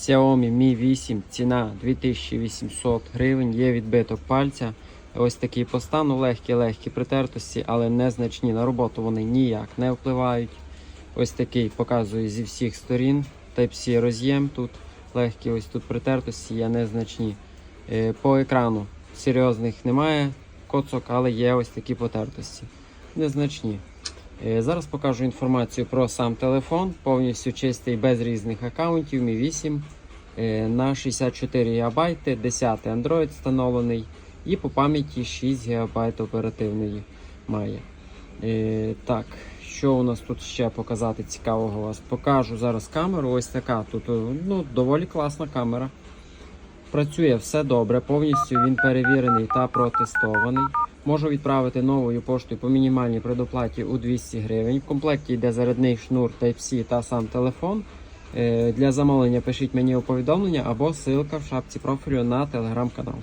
Xiaomi Mi 8, ціна 2800 гривень, є відбиток пальця. Ось такий по стану, легкі-легкі притертості, але незначні. На роботу вони ніяк не впливають. Ось такий показую зі всіх сторін. Type-C роз'єм тут легкі, ось тут притертості є незначні. Е, По екрану серйозних немає коцок, але є ось такі потертості. Незначні. Е, Зараз покажу інформацію про сам телефон, повністю чистий без різних аккаунтів, Mi 8 е, на 64 ГБ, 10 Android встановлений і по пам'яті 6 ГБ оперативної має. Е, Так, що у нас тут ще показати цікавого вас? Покажу зараз камеру. Ось така. Тут ну, доволі класна камера. Працює все добре, повністю він перевірений та протестований. Можу відправити новою поштою по мінімальній предоплаті у 200 гривень. В комплекті йде зарядний шнур Type-C та сам телефон. Е, Для замовлення пишіть мені у повідомлення або ссылка в шапці профілю на телеграм-канал.